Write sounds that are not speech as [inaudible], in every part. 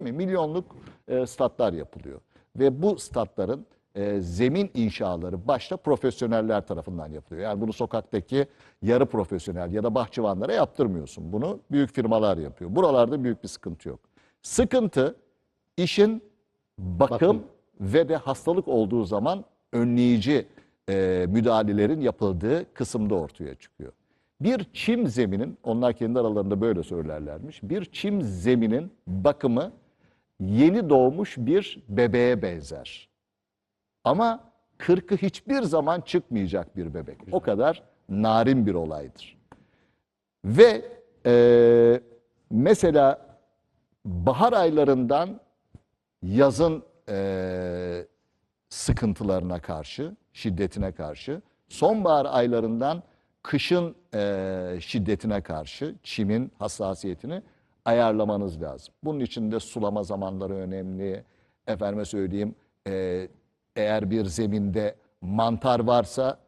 milyonluk e, statlar yapılıyor. Ve bu statların e, zemin inşaları başta profesyoneller tarafından yapılıyor. Yani bunu sokaktaki yarı profesyonel ya da bahçıvanlara yaptırmıyorsun. Bunu büyük firmalar yapıyor. Buralarda büyük bir sıkıntı yok. Sıkıntı işin bakım, Bakım. ve de hastalık olduğu zaman önleyici e, müdahalelerin yapıldığı kısımda ortaya çıkıyor. Bir çim zeminin, onlar kendi aralarında böyle söylerlermiş, bir çim zeminin bakımı yeni doğmuş bir bebeğe benzer. Ama kırkı hiçbir zaman çıkmayacak bir bebek. O kadar narin bir olaydır. Ve e, mesela bahar aylarından yazın e, sıkıntılarına karşı, şiddetine karşı, sonbahar aylarından kışın e, şiddetine karşı çimin hassasiyetini ayarlamanız lazım. Bunun için de sulama zamanları önemli. Efendime söyleyeyim, e, eğer bir zeminde mantar varsa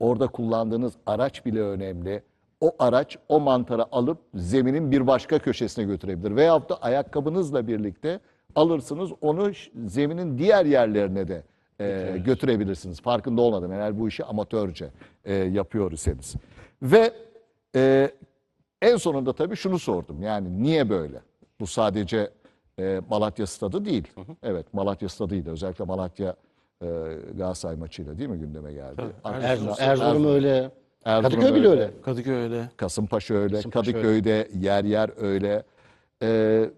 orada kullandığınız araç bile önemli. O araç o mantarı alıp zeminin bir başka köşesine götürebilir. Veyahut da ayakkabınızla birlikte alırsınız onu zeminin diğer yerlerine de e, götürebilirsiniz. Farkında olmadan eğer bu işi amatörce e, yapıyor iseniz. Ve e, en sonunda tabii şunu sordum. Yani niye böyle? Bu sadece e, Malatya stadı değil. Evet Malatya stadıydı. Özellikle Malatya e, Galatasaray maçıyla değil mi gündeme geldi? Erzurum, Arkasına- Erzurum öyle. Erzurum Kadıköy bile öyle. öyle. Kadıköy öyle. Kasımpaşa öyle, Kasımpaşa Kadıköy'de yer yer öyle. Ee,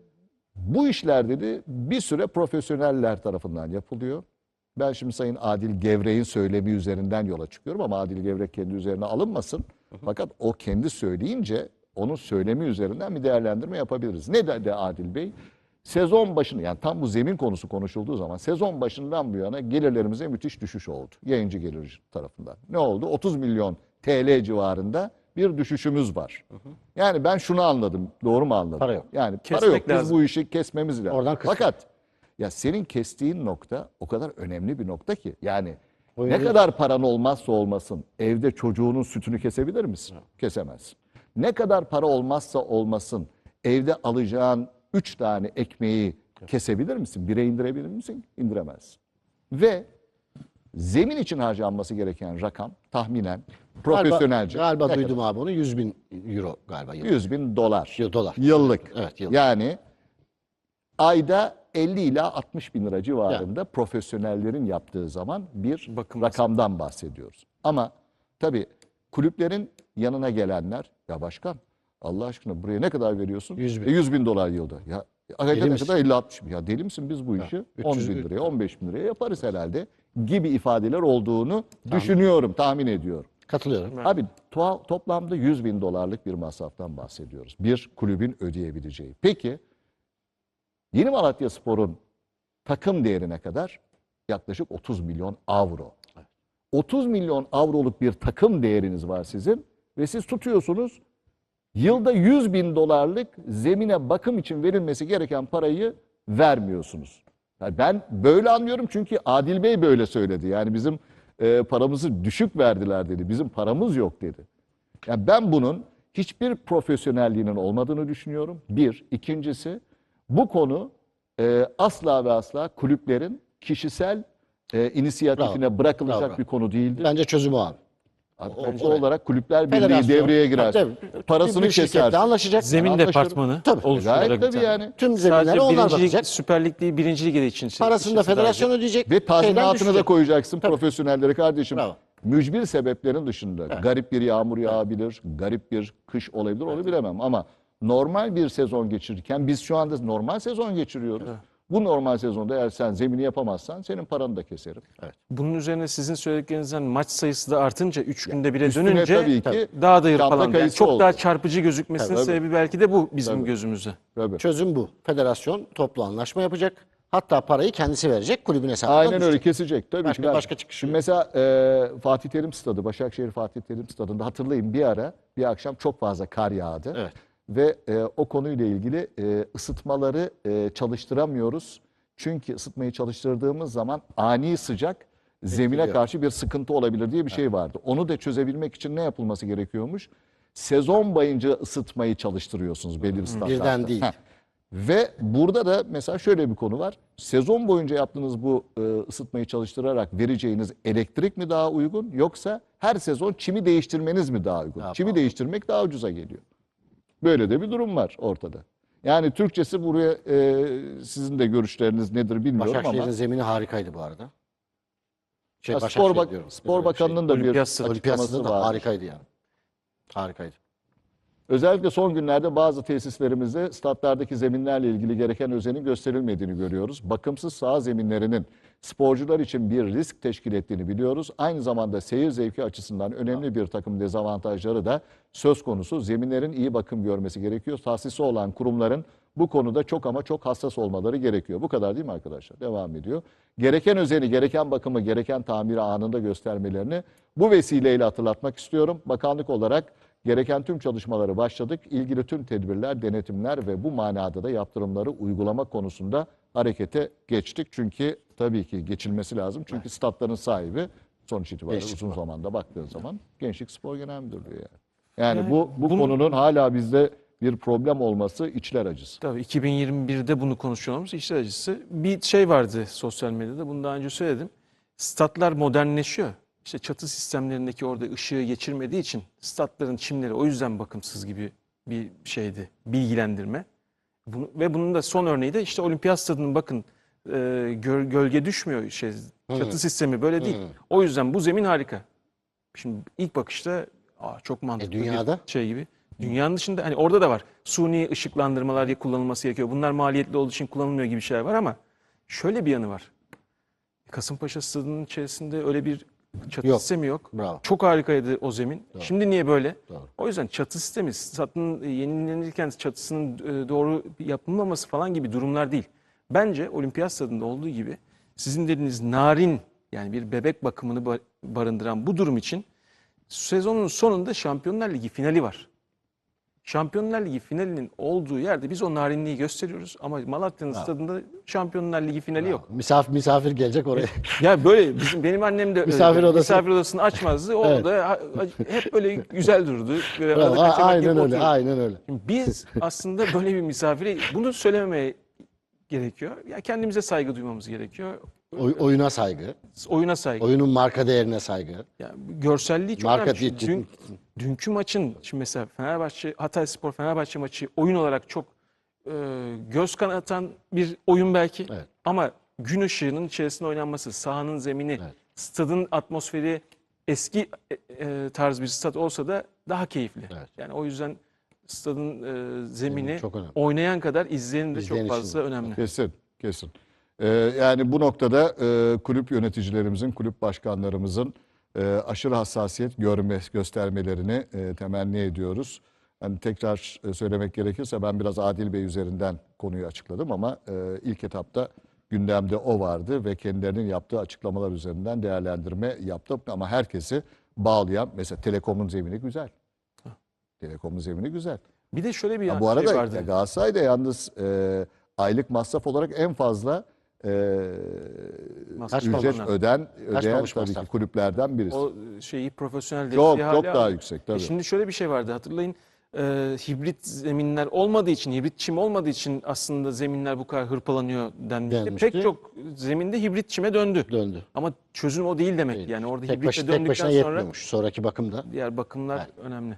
bu işler dedi bir süre profesyoneller tarafından yapılıyor. Ben şimdi Sayın Adil Gevrek'in söylemi üzerinden yola çıkıyorum ama Adil Gevrek kendi üzerine alınmasın. Fakat o kendi söyleyince onun söylemi üzerinden bir değerlendirme yapabiliriz. Ne dedi Adil Bey? Sezon başını yani tam bu zemin konusu konuşulduğu zaman sezon başından bu yana gelirlerimize müthiş düşüş oldu. Yayıncı gelir tarafından. Ne oldu? 30 milyon TL civarında bir düşüşümüz var. Yani ben şunu anladım. Doğru mu anladım? Para yok. Yani para Kesmek yok. Biz lazım. bu işi kesmemiz lazım. Oradan kısmak. Fakat ya senin kestiğin nokta o kadar önemli bir nokta ki. Yani O ne kadar paran olmazsa olmasın evde çocuğunun sütünü kesebilir misin? Kesemezsin. Ne kadar para olmazsa olmasın evde alacağın üç tane ekmeği kesebilir misin? Bire indirebilir misin? İndiremezsin. Ve zemin için harcanması gereken rakam tahminen profesyonelce Galiba, galiba duydum abi onu 100 bin euro galiba. yıllık. 100 bin dolar. Yo, dolar. Yıllık. Evet, yıllık. Yani ayda 50 ila 60 bin lira civarında profesyonellerin yaptığı zaman bir Bakım rakamdan bahsediyoruz. Ama tabii kulüplerin yanına gelenler ya başkan Allah aşkına buraya ne kadar veriyorsun? 100 bin. E, 100 bin dolar yılda. Ya ayda Deli ne kadar 50-60 bin. Ya deli misin biz bu işi 10 300 bin bin. liraya 15 bin liraya yaparız herhalde gibi ifadeler olduğunu düşünüyorum, tahmin ediyorum. Katılıyorum. Abi to- toplamda 100 bin dolarlık bir masraftan bahsediyoruz. Bir kulübün ödeyebileceği. Peki Yeni Malatya Spor'un takım değerine kadar yaklaşık 30 milyon avro. 30 milyon avroluk bir takım değeriniz var sizin ve siz tutuyorsunuz yılda 100 bin dolarlık zemine bakım için verilmesi gereken parayı vermiyorsunuz. Yani ben böyle anlıyorum çünkü Adil Bey böyle söyledi. Yani bizim e, paramızı düşük verdiler dedi. Bizim paramız yok dedi. Yani ben bunun hiçbir profesyonelliğinin olmadığını düşünüyorum. Bir. İkincisi bu konu e, asla ve asla kulüplerin kişisel e, inisiyatifine bırakılacak Bravo. bir konu değildir. Bence çözüm o abi. Abi, o- o- olarak kulüpler birliği Federasyon. devreye girer. Tabii, Parasını bir keser. anlaşacak. Zemin anlaşırım. departmanı Tabii. oluşturulacak Gayet bir tabii yani. Tüm zeminlere onlar bakacak. Süper Lig değil, birinci lig için. Parasını da federasyon ödeyecek. Ve tazminatını da koyacaksın profesyonelleri kardeşim. Bravo. Mücbir sebeplerin dışında garip bir yağmur yağabilir, garip bir kış olabilir onu bilemem ama normal bir sezon geçirirken biz şu anda normal sezon geçiriyoruz. Bu normal sezonda eğer sen zemini yapamazsan senin paranı da keserim. Bunun üzerine sizin söylediklerinizden maç sayısı da artınca 3 günde bire Üstüne dönünce tabii ki daha da şampa hırpalandı. Yani kayısı çok oldu. daha çarpıcı gözükmesinin Tabii. sebebi belki de bu bizim Tabii. gözümüze. Tabii. Çözüm bu. Federasyon toplu anlaşma yapacak. Hatta parayı kendisi verecek kulübün hesabına. Aynen öyle düşecek. kesecek. Tabii Başka- ki. başka çıkışı Şimdi yok. mesela e, Fatih Terim Stadı, Başakşehir Fatih Terim Stadı'nda hatırlayın bir ara bir akşam çok fazla kar yağdı. Evet. Ve e, o konuyla ilgili e, ısıtmaları e, çalıştıramıyoruz. Çünkü ısıtmayı çalıştırdığımız zaman ani sıcak zemine Etkiliyor. karşı bir sıkıntı olabilir diye bir şey vardı. Onu da çözebilmek için ne yapılması gerekiyormuş? Sezon boyunca ısıtmayı çalıştırıyorsunuz belirli standartta. Birden değil. Heh. Ve burada da mesela şöyle bir konu var. Sezon boyunca yaptığınız bu e, ısıtmayı çalıştırarak vereceğiniz elektrik mi daha uygun yoksa her sezon çimi değiştirmeniz mi daha uygun? Daha çimi pahalı. değiştirmek daha ucuza geliyor. Böyle de bir durum var ortada. Yani Türkçesi buraya e, sizin de görüşleriniz nedir bilmiyorum Başakşehir'in ama zemini harikaydı bu arada. Şey, Ya Spor, Bak- diyorum. Spor dilerim. Bakanı'nın da bir açıklaması da var. harikaydı yani. Harikaydı. Özellikle son günlerde bazı tesislerimizde statlardaki zeminlerle ilgili gereken özenin gösterilmediğini görüyoruz. Bakımsız saha zeminlerinin sporcular için bir risk teşkil ettiğini biliyoruz. Aynı zamanda seyir zevki açısından önemli bir takım dezavantajları da söz konusu. Zeminlerin iyi bakım görmesi gerekiyor. Tahsisi olan kurumların bu konuda çok ama çok hassas olmaları gerekiyor. Bu kadar değil mi arkadaşlar? Devam ediyor. Gereken özeni, gereken bakımı, gereken tamiri anında göstermelerini bu vesileyle hatırlatmak istiyorum. Bakanlık olarak Gereken tüm çalışmaları başladık. İlgili tüm tedbirler, denetimler ve bu manada da yaptırımları uygulama konusunda harekete geçtik. Çünkü tabii ki geçilmesi lazım. Çünkü statların sahibi sonuç itibariyle Gençlik uzun zamanda baktığın zaman Gençlik Spor Genel Müdürlüğü yani. Yani, Yani bu bu bunun- konunun hala bizde bir problem olması içler acısı. Tabii 2021'de bunu konuşuyoruz. İşler acısı. Bir şey vardı sosyal medyada. Bunu daha önce söyledim. Statlar modernleşiyor. İşte çatı sistemlerindeki orada ışığı geçirmediği için statların çimleri o yüzden bakımsız gibi bir şeydi. Bilgilendirme. Bunu, ve bunun da son örneği de işte olimpiyat stadının bakın e, gö- gölge düşmüyor şey çatı sistemi böyle değil. O yüzden bu zemin harika. Şimdi ilk bakışta aa, çok mantıklı dünyada? bir şey gibi. Dünyanın dışında hani orada da var. Suni ışıklandırmalar kullanılması gerekiyor. Bunlar maliyetli olduğu için kullanılmıyor gibi şeyler var ama şöyle bir yanı var. Kasımpaşa stadının içerisinde öyle bir çatı Yok. sistemi yok. Bravo. Çok harikaydı o zemin. Şimdi niye böyle? Doğru. O yüzden çatı sistemi, stadın e, yenilenirken çatısının e, doğru yapılmaması falan gibi durumlar değil. Bence olimpiyat stadında olduğu gibi sizin dediğiniz narin yani bir bebek bakımını ba- barındıran bu durum için sezonun sonunda Şampiyonlar Ligi finali var. Şampiyonlar Ligi finalinin olduğu yerde biz o narinliği gösteriyoruz ama Malatya'nın stadında Şampiyonlar Ligi finali yok. Misafir, misafir gelecek oraya. [laughs] Ya böyle bizim benim annem de öyle. Misafir odası. misafir odasını açmazdı. O Evet. da ha- hep böyle güzel dururdu. Böyle gibi aynen öyle, otururdu. aynen öyle. Şimdi Biz aslında böyle bir misafire bunu söylememeye gerekiyor. Ya kendimize saygı duymamız gerekiyor. Oy- oyuna saygı, Oyuna saygı. oyunun marka değerine saygı. Ya görselliği çok Marka önemli. Dün, dünkü maçın şimdi mesela Fenerbahçe Hatay Spor Fenerbahçe maçı oyun olarak çok e, göz kanatan bir oyun belki. Evet. Ama gün ışığının içerisinde oynanması, sahanın zemini, Evet. stadın atmosferi eski e, e, tarz bir stat olsa da daha keyifli. Evet. Yani o yüzden stadın e, zemini çok önemli. oynayan kadar izleyenin de İzleyen çok için fazla de. önemli. Kesin, kesin. Ee, yani bu noktada e, kulüp yöneticilerimizin, kulüp başkanlarımızın e, aşırı hassasiyet görme, göstermelerini e, temenni ediyoruz. Hani tekrar e, söylemek gerekirse ben biraz Adil Bey üzerinden konuyu açıkladım ama e, ilk etapta gündemde o vardı ve kendilerinin yaptığı açıklamalar üzerinden değerlendirme yaptım ama herkesi bağlayan mesela Telekom'un zemini güzel. Telekom'un zemini güzel. Bir de şöyle bir Ha, şey bu arada vardı. Galatasaray'da yalnız e, aylık masraf olarak en fazla e, Masraf ücret öden ödeyen Kaçmamış tabii ki kulüplerden birisi. O şeyi profesyonel Çok çok daha alıyor. yüksek tabii. E şimdi şöyle bir şey vardı hatırlayın. Ee, hibrit zeminler olmadığı için, hibrit çim olmadığı için aslında zeminler bu kadar hırpalanıyor denmişti. Denmişti. Pek çok zeminde hibrit çime döndü. Döndü. Ama çözüm o değil demek. Yani orada Tek, hibrite baş, tek başına döndükten sonra yetmiyormuş. Sonraki bakımda diğer bakımlar önemli.